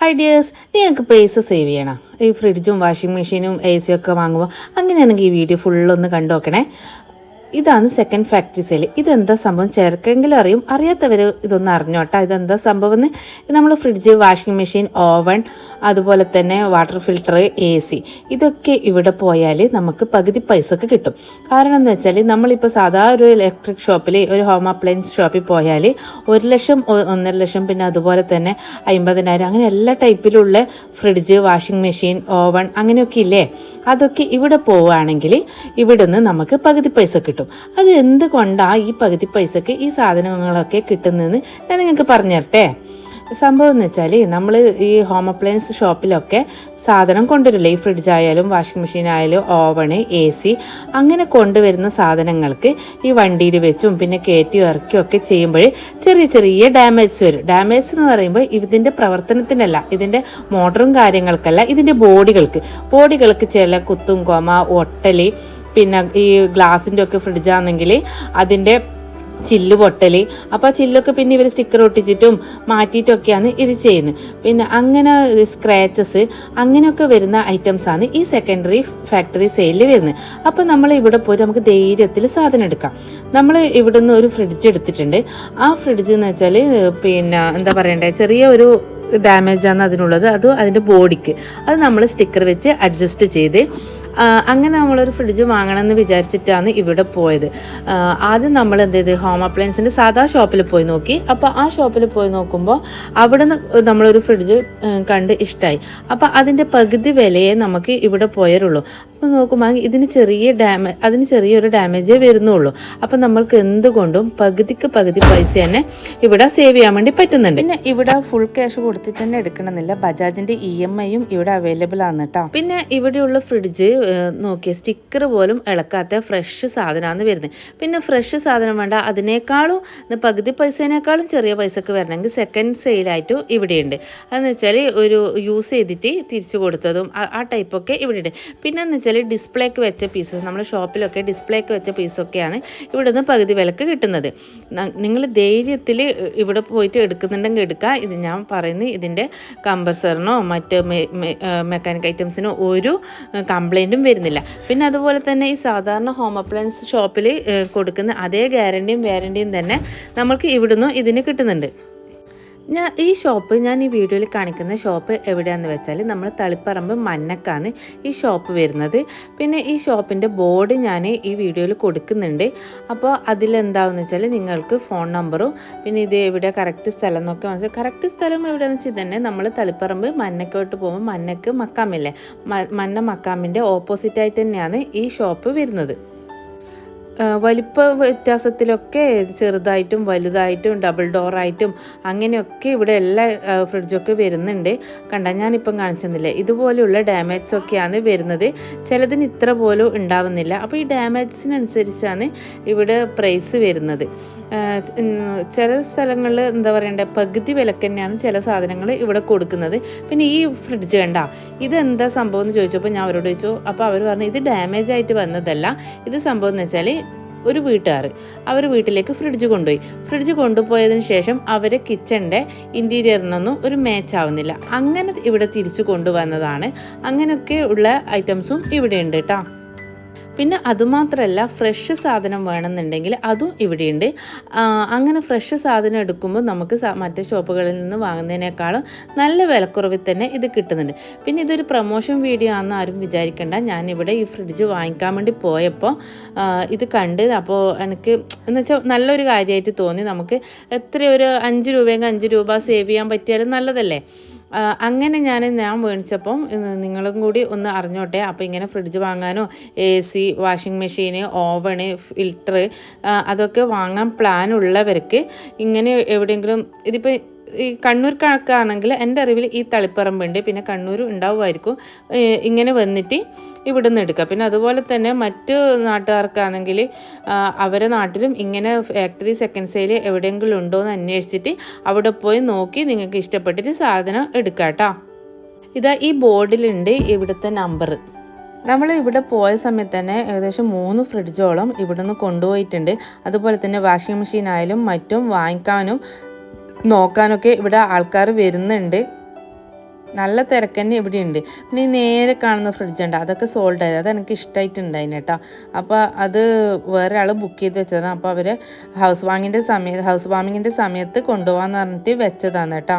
Hi dears നിങ്ങൾക്ക് പൈസ save ചെയ്യണം. ഈ ഫ്രിഡ്ജും വാഷിംഗ് മെഷീനും എ സിയും ഒക്കെ വാങ്ങുമ്പോൾ അങ്ങനെയാണെങ്കിൽ ഈ വീഡിയോ ഫുള്ളൊന്ന് കണ്ടു നോക്കണേ ഇതാണ് സെക്കൻഡ് ഫാക്ടറി സെയിൽ ഇതെന്താ സംഭവം? ചേർക്കെങ്കിലും അറിയും. അറിയാത്തവർ ഇതൊന്ന് അറിഞ്ഞോട്ടോ. ഇതെന്താ സംഭവം എന്ന് നമ്മൾ ഫ്രിഡ്ജ് വാഷിംഗ് മെഷീൻ ഓവൻ അതുപോലെ തന്നെ വാട്ടർ ഫിൽട്ടർ എ സി ഇതൊക്കെ ഇവിടെ പോയാൽ നമുക്ക് പകുതി പൈസക്ക് കിട്ടും. കാരണം എന്ന് വെച്ചാൽ നമ്മളിപ്പോൾ സാധാ ഒരു ഇലക്ട്രിക് ഷോപ്പിൽ ഒരു ഹോം അപ്ലയൻസ് ഷോപ്പിൽ പോയാൽ ഒരു ലക്ഷം ഒന്നര ലക്ഷം പിന്നെ അതുപോലെ തന്നെ അമ്പതിനായിരം അങ്ങനെ എല്ലാ ടൈപ്പിലുള്ള ഫ്രിഡ്ജ് വാഷിംഗ് മെഷീൻ ഓവൺ അങ്ങനെയൊക്കെ ഇല്ലേ? അതൊക്കെ ഇവിടെ പോവുകയാണെങ്കിൽ ഇവിടുന്ന് നമുക്ക് പകുതി പൈസ കിട്ടും. അത് എന്തുകൊണ്ടാണ് ഈ പകുതി പൈസക്ക് ഈ സാധനങ്ങളൊക്കെ കിട്ടുന്നതെന്ന് ഞാൻ നിങ്ങൾക്ക് പറഞ്ഞു തരട്ടെ സംഭവം എന്ന് വെച്ചാൽ നമ്മൾ ഈ ഹോം അപ്ലയൻസ് ഷോപ്പിലൊക്കെ സാധനം കൊണ്ടുവരില്ലേ? ഈ ഫ്രിഡ്ജ് ആയാലും washing machine oven A C C അങ്ങനെ കൊണ്ടുവരുന്ന സാധനങ്ങൾക്ക് ഈ വണ്ടിയിൽ വെച്ചും പിന്നെ കയറ്റി ഇറക്കിയും ഒക്കെ ചെയ്യുമ്പോൾ ചെറിയ ചെറിയ ഡാമേജ് വരും. ഡാമേജ് എന്ന് പറയുമ്പോൾ ഇതിന്റെ പ്രവർത്തനത്തിനല്ല ഇതിന്റെ മോട്ടറും കാര്യങ്ങൾക്കല്ല ഇതിന്റെ ബോഡികൾക്ക്. ബോഡികൾക്ക് ചില കുത്തും കൊമ ഒട്ടൽ പിന്നെ ഈ ഗ്ലാസിന്റെ ഒക്കെ ഫ്രിഡ്ജാണെങ്കിൽ അതിന്റെ ചില്ല് പൊട്ടൽ അപ്പോൾ ആ ചില്ലൊക്കെ പിന്നെ ഇവർ സ്റ്റിക്കർ ഒട്ടിച്ചിട്ടും മാറ്റിയിട്ടൊക്കെയാണ് ഇത് ചെയ്യുന്നത്. പിന്നെ അങ്ങനെ സ്ക്രാച്ചസ് അങ്ങനെയൊക്കെ വരുന്ന ഐറ്റംസാണ് ഈ സെക്കൻഡറി ഫാക്ടറി സെയിലിൽ വരുന്നത്. അപ്പോൾ നമ്മൾ ഇവിടെ പോയിട്ട് നമുക്ക് ധൈര്യത്തിൽ സാധനം എടുക്കാം. നമ്മൾ ഇവിടെ നിന്ന് ഒരു ഫ്രിഡ്ജ് എടുത്തിട്ടുണ്ട്. ആ ഫ്രിഡ്ജ് എന്ന് വെച്ചാൽ പിന്നെ എന്താ പറയണ്ടേ ചെറിയ ഒരു ഡാമേജാണ് അതിനുള്ളത്. അത് അതിന്റെ ബോഡിക്ക് അത് നമ്മൾ സ്റ്റിക്കർ വെച്ച് അഡ്ജസ്റ്റ് ചെയ്ത് അങ്ങനെ നമ്മളൊരു ഫ്രിഡ്ജ് വാങ്ങണമെന്ന് വിചാരിച്ചിട്ടാണ് ഇവിടെ പോയത്. ആദ്യം നമ്മൾ എന്ത് ചെയ്ത്? ഹോം അപ്ലയൻസിന്റെ സാധാ ഷോപ്പിൽ പോയി നോക്കി. അപ്പോൾ ആ ഷോപ്പിൽ പോയി നോക്കുമ്പോൾ അവിടെ നിന്ന് നമ്മളൊരു ഫ്രിഡ്ജ് കണ്ട് ഇഷ്ടമായി അപ്പോൾ അതിന്റെ പകുതി വിലയെ നമുക്ക് ഇവിടെ പോയാലുള്ളൂ അപ്പോൾ നോക്കുമ്പോൾ ഇതിന് ചെറിയ ഡാമേജ് അതിന് ചെറിയൊരു ഡാമേജേ വരുന്നുള്ളൂ. അപ്പം നമ്മൾക്ക് എന്തുകൊണ്ടും പകുതിക്ക് പകുതി പൈസ തന്നെ ഇവിടെ സേവ് ചെയ്യാൻ വേണ്ടി പറ്റുന്നുണ്ട്. പിന്നെ ഇവിടെ ഫുൾ ക്യാഷ് കൊടുത്തിട്ട് തന്നെ എടുക്കണമെന്നില്ല. ബജാജിന്റെ ഇ എം ഐയും ഇവിടെ അവൈലബിൾ ആണ് കേട്ടോ പിന്നെ ഇവിടെയുള്ള ഫ്രിഡ്ജ് നോക്കിയ സ്റ്റിക്കർ പോലും ഇളക്കാത്ത ഫ്രഷ് സാധനമാണ് വരുന്നത് പിന്നെ ഫ്രഷ് സാധനം വേണ്ട അതിനേക്കാളും പകുതി പൈസേനേക്കാളും ചെറിയ പൈസക്ക് വരണമെങ്കിൽ സെക്കൻഡ് സെയിലായിട്ട് ഇവിടെയുണ്ട്. അതെന്ന് വെച്ചാൽ ഒരു യൂസ് ചെയ്തിട്ട് തിരിച്ചു കൊടുത്തതും ആ- ടൈപ്പൊക്കെ ഇവിടെ ഉണ്ട് പിന്നെ എന്ന് വെച്ചാൽ ഡിസ്പ്ലേക്ക് വെച്ച പീസസ് നമ്മൾ ഷോപ്പിലൊക്കെ ഡിസ്പ്ലേക്ക് വെച്ച പീസൊക്കെയാണ് ഇവിടെ നിന്ന് പകുതി വിലക്ക് കിട്ടുന്നത്. നിങ്ങൾ ധൈര്യത്തിൽ ഇവിടെ പോയിട്ട് എടുക്കുന്നുണ്ടെങ്കിൽ എടുക്കുക ഇത് ഞാൻ പറയുന്നത് ഇതിന്റെ കമ്പസറിനോ മറ്റ് മെക്കാനിക് ഐറ്റംസിനോ ഒരു കംപ്ലൈന്റും വരുന്നില്ല. പിന്നെ അതുപോലെ തന്നെ ഈ സാധാരണ ഹോം അപ്ലയൻസ് ഷോപ്പിൽ കൊടുക്കുന്ന അതേ ഗ്യാരണ്ടിയും വാരണ്ടിയും തന്നെ നമുക്ക് ഇവിടുന്ന് ഇതിന് കിട്ടുന്നുണ്ട്. ഞാൻ ഈ ഷോപ്പ് ഞാൻ ഈ വീഡിയോയിൽ കാണിക്കുന്ന ഷോപ്പ് എവിടെയാണെന്ന് വെച്ചാൽ നമ്മൾ തളിപ്പറമ്പ് മന്നക്കാണ് ഈ ഷോപ്പ് വരുന്നത്. പിന്നെ ഈ ഷോപ്പിന്റെ ബോർഡ് ഞാൻ ഈ വീഡിയോയിൽ കൊടുക്കുന്നുണ്ട്. അപ്പോൾ അതിലെന്താണെന്ന് വെച്ചാൽ നിങ്ങൾക്ക് ഫോൺ നമ്പറും പിന്നെ ഇത് എവിടെ കറക്റ്റ് സ്ഥലം എന്നൊക്കെ മനസ്സിലായി കറക്റ്റ് സ്ഥലം എവിടെയാണെന്ന് വെച്ചാൽ തന്നെ നമ്മൾ തളിപ്പറമ്പ് മന്നക്കോട്ട് പോകുമ്പോൾ മന്നക്ക് മക്കാമില്ലേ? മന്ന മക്കാമിന്റെ ഓപ്പോസിറ്റായിട്ട് തന്നെയാണ് ഈ ഷോപ്പ് വരുന്നത്. വലിപ്പ വ്യത്യാസത്തിലൊക്കെ ചെറുതായിട്ടും വലുതായിട്ടും ഡബിൾ ഡോറായിട്ടും അങ്ങനെയൊക്കെ ഇവിടെ എല്ലാ ഫ്രിഡ്ജൊക്കെ വരുന്നുണ്ട്. കണ്ട ഞാനിപ്പം കാണിച്ചെന്നില്ല? ഇതുപോലെയുള്ള ഡാമേജ്സൊക്കെയാണ് വരുന്നത്. ചിലതിന് ഇത്ര പോലും ഉണ്ടാവുന്നില്ല. അപ്പോൾ ഈ ഡാമേജസിനനുസരിച്ചാണ് ഇവിടെ പ്രൈസ് വരുന്നത്. ചില സ്ഥലങ്ങളിൽ എന്താ പറയണ്ടേ? പകുതി വിലക്ക് തന്നെയാണ് ചില സാധനങ്ങൾ ഇവിടെ കൊടുക്കുന്നത്. പിന്നെ ഈ ഫ്രിഡ്ജ് കണ്ട ഇതെന്താ സംഭവം എന്ന് ചോദിച്ചപ്പോൾ ഞാൻ അവരോട് ചോദിച്ചു. അപ്പോൾ അവർ പറഞ്ഞു ഇത് ഡാമേജ് ആയിട്ട് വന്നതല്ല. ഇത് സംഭവം എന്ന് വെച്ചാൽ ഒരു വീട്ടുകാർ. അവർ വീട്ടിലേക്ക് ഫ്രിഡ്ജ് കൊണ്ടുപോയി. ഫ്രിഡ്ജ് കൊണ്ടുപോയതിന് ശേഷം അവർ കിച്ചണിന്റെ ഇന്റീരിയറിനൊന്നും ഒരു മാച്ച് ആവുന്നില്ല. അങ്ങനെ ഇവിടെ തിരിച്ചു കൊണ്ടുവന്നതാണ്. അങ്ങനെയൊക്കെ ഉള്ള ഐറ്റംസും ഇവിടെ ഉണ്ട് കേട്ടോ പിന്നെ അതുമാത്രമല്ല ഫ്രഷ് സാധനം വേണമെന്നുണ്ടെങ്കിൽ അതും ഇവിടെയുണ്ട്. അങ്ങനെ ഫ്രഷ് സാധനം എടുക്കുമ്പോൾ നമുക്ക് മറ്റു ഷോപ്പുകളിൽ നിന്ന് വാങ്ങുന്നതിനേക്കാളും നല്ല വിലക്കുറവിൽ തന്നെ ഇത് കിട്ടുന്നുണ്ട്. പിന്നെ ഇതൊരു പ്രൊമോഷൻ വീഡിയോ ആണെന്ന് ആരും വിചാരിക്കേണ്ട. ഞാനിവിടെ ഈ ഫ്രിഡ്ജ് വാങ്ങിക്കാൻ വേണ്ടി പോയപ്പോൾ ഇത് കണ്ട് അപ്പോൾ എനിക്ക് എന്ന് വെച്ചാൽ നല്ലൊരു കാര്യമായിട്ട് തോന്നി. നമുക്ക് എത്ര ഒരു അഞ്ച് രൂപയെങ്കിൽ അഞ്ച് രൂപ സേവ് ചെയ്യാൻ പറ്റിയാലും നല്ലതല്ലേ? അങ്ങനെ ഞാൻ ഞാൻ മേടിച്ചപ്പം നിങ്ങളും കൂടി ഒന്ന് അറിഞ്ഞോട്ടെ. അപ്പോൾ ഇങ്ങനെ ഫ്രിഡ്ജ് വാങ്ങാനോ A C washing machine oven filter അതൊക്കെ വാങ്ങാൻ പ്ലാൻ ഉള്ളവർക്ക് ഇങ്ങനെ എവിടെയെങ്കിലും ഇതിപ്പോൾ ഈ കണ്ണൂർക്കാർക്കാണെങ്കിൽ എന്റെ അറിവിൽ ഈ തളിപ്പറമ്പുണ്ട് പിന്നെ കണ്ണൂർ ഉണ്ടാവുമായിരിക്കും. ഇങ്ങനെ വന്നിട്ട് ഇവിടെ നിന്ന് എടുക്കുക. പിന്നെ അതുപോലെ തന്നെ മറ്റു നാട്ടുകാർക്കാണെങ്കിൽ അവരെ നാട്ടിലും ഇങ്ങനെ ഫാക്ടറി സെക്കൻഡ് സെയിൽ എവിടെയെങ്കിലും ഉണ്ടോ എന്ന് അന്വേഷിച്ചിട്ട് അവിടെ പോയി നോക്കി നിങ്ങൾക്ക് ഇഷ്ടപ്പെട്ടിട്ട് സാധനം എടുക്കാം കേട്ടോ. ഇതാ ഈ ബോർഡിലുണ്ട് ഇവിടുത്തെ നമ്പർ നമ്മൾ ഇവിടെ പോയ സമയത്ത് തന്നെ ഏകദേശം മൂന്ന് ഫ്രിഡ്ജോളം ഇവിടെ നിന്ന് കൊണ്ടുപോയിട്ടുണ്ട്. അതുപോലെ തന്നെ വാഷിംഗ് മെഷീൻ ആയാലും മറ്റും വാങ്ങിക്കാനും നോക്കാനൊക്കെ ഇവിടെ ആൾക്കാർ വരുന്നുണ്ട്. നല്ല തിരക്ക് തന്നെ ഇവിടെ ഉണ്ട് പിന്നെ ഈ നേരെ കാണുന്ന ഫ്രിഡ്ജ് ഉണ്ട്. അതൊക്കെ സോൾഡ് ആയത്. അത് എനിക്ക് ഇഷ്ടമായിട്ടുണ്ടായിന് കേട്ടോ. അപ്പോൾ അത് വേറെ ആൾ ബുക്ക് ചെയ്ത് വെച്ചതാണ്. അപ്പോൾ അവർ ഹൗസ് വാങ്ങിന്റെ സമയത്ത് ഹൗസ് വാമിങ്ങിന്റെ സമയത്ത് കൊണ്ടുപോകാമെന്ന് പറഞ്ഞിട്ട് വെച്ചതാണ് കേട്ടോ.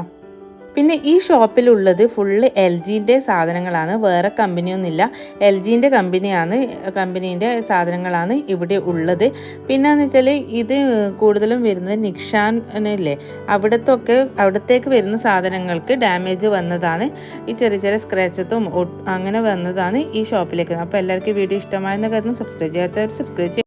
പിന്നെ ഈ ഷോപ്പിലുള്ളത് ഫുള്ള് എൽ ജിന്റെ സാധനങ്ങളാണ്. വേറെ കമ്പനിയൊന്നുമില്ല. എൽ ജിന്റെ കമ്പനിയാണ് കമ്പനീന്റെ സാധനങ്ങളാണ് ഇവിടെ ഉള്ളത്. പിന്നെ എന്ന് വെച്ചാൽ ഇത് കൂടുതലും വരുന്നത് നിക്ഷാനല്ലേ അവിടത്തൊക്കെ അവിടത്തേക്ക് വരുന്ന സാധനങ്ങൾക്ക് ഡാമേജ് വന്നതാണ്. ഈ ചെറിയ ചെറിയ സ്ക്രാച്ചത്തും അങ്ങനെ വന്നതാണ് ഈ ഷോപ്പിലേക്ക്. അപ്പോൾ എല്ലാവർക്കും വീഡിയോ ഇഷ്ടമായെന്ന് കരുതുന്നു. സബ്സ്ക്രൈബ് ചെയ്യാത്തവർ സബ്സ്ക്രൈബ്